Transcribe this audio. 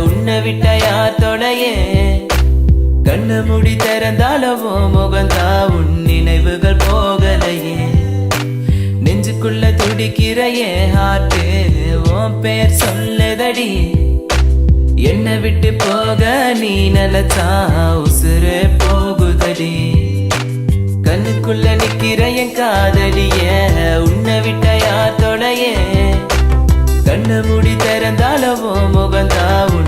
உன்னை விட்ட யார் தொடையே கண்ணு முடி திறந்தாலவோ முகந்தா உன் நினைவுகள் போகலையே. நெஞ்சுக்குள்ள துடிக்கிற என் ஹார்ட்டு உன் பேர் சொல்லுதடி. என்னை விட்டு போக நீ நிலச்சா உசுறு போகுதடி. கண்ணுக்குள்ள நிக்கிற என் காதலிய உன்னை கண்ணு மூடி திறந்தாலவோ முகந்தாவும்